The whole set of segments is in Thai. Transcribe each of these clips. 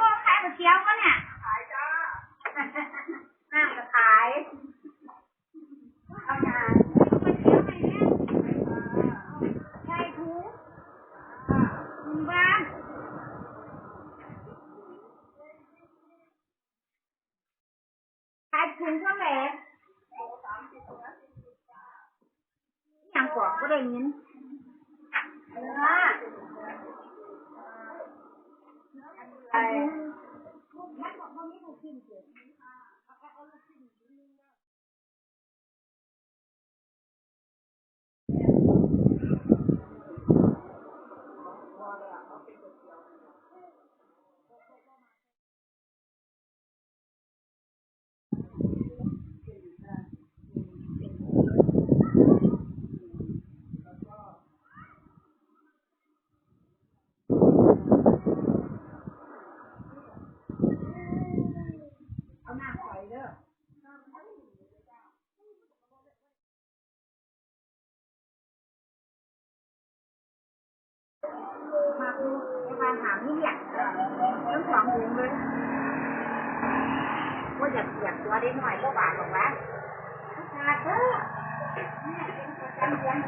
ก็ขายก๋วยเตี๋ยวก็เนี่ยขายจ้าน้ำก็ขายเอางานก๋วยเตี๋ยวไหนเนี่ยใช่ถุงถุงบ้านขายถุงเท่าไหร่ยังกว่าก็ได้ยินเออ ไอ้มันบอกว่ามีลูกชิ้นเกิด เอาหน้าถอยเด้อ มาดูในการหานี่เนี่ยทั้งสองถุงเลยว่าอยากอยากตัวได้หน่อยก็บาทหรอกวะขาดเด้อเนี่ยเป็นประจำเดือน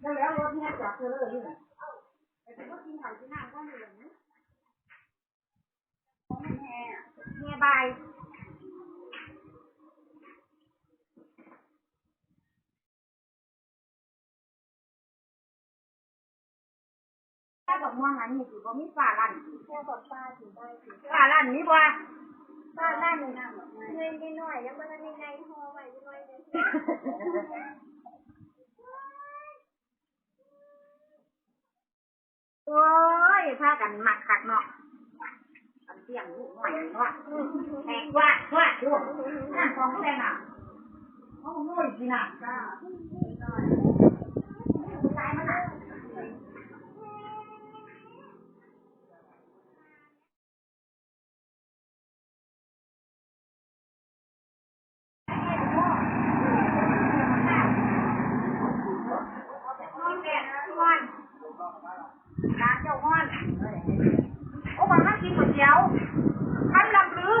แล้วแล้วรถเนี่ยจอดเธอเลยอยู่น่ะแต่เป็นรถกินข้าวกินน้ำก็เหนื่อยนะของแม่แม่แม่บาย ถ้าด อกม่วงอันนี้สิบ่มีฟ้าลั่นแค่บอกป้าถึงได้ถึงฟ้าลั่นนี่บ่ป้าได้เลยนะเงินนิดหน่อยยังไม่ได้ในในพอไว้นิดหน่อยเลยโอ้ยพากันมักคักเนาะอันเสียงลูกหน่อยเนาะแหกว่าว่าดูนั่นของแม่น่ะโอ้โหสิน่ะจ้าตายมันน่ะนี่แม่ที่บ้านร้านเจ้าฮ้อน โอ้มันมากินก๋วยเตี๋ยวท่านลำลือ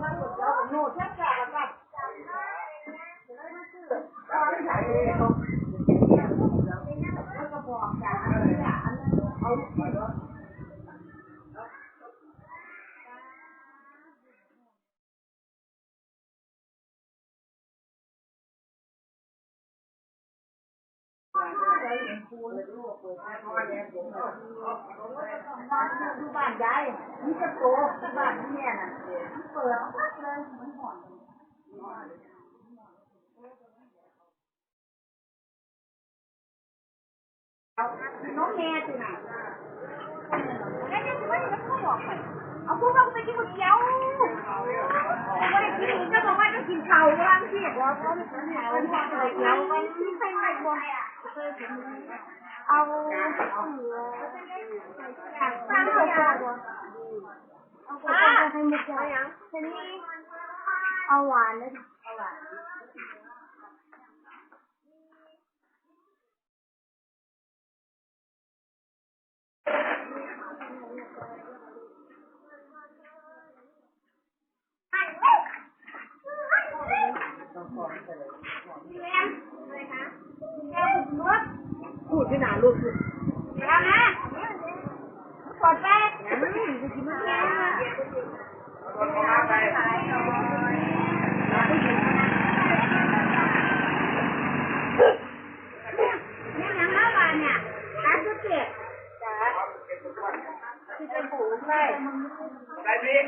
ร้านก๋วยเตี๋ยวของหนูแซ่บแซ่บแล้วกันแล้วก็ บ้านคือะอันนั้นเอาที่เหรอที่บ้านยายนี่จะโตบ้านที่น่ะเปิดปั๊บเลยมันหอน น้องแม่สิน่ะแล้วจะไม่ได้เขาบอกไปเอาพวกเราไปกินก๋วยเตี๋ยวไม่ได้กินก็บอกว่าจะกินข้าวร้านที่บอกว่าไม่กินข้าวก๋วยเตี๋ยวมันไม่ใช่ไม่บ่เอาเอาเหลือตามเขาบอกว่าเอาไปให้มุกเอายังทีนี้เอาหวานเลยเอาหวานอะไรคะแก้วรถ พูดที่หนาลูกแล้วนะกดแป๊กยังไม่ถึงกินไม่นี่ยังห้าบาทเนี่ยร้านก๋วยเตี๋ยวจ้าที่เป็นผูใช่ไปพี่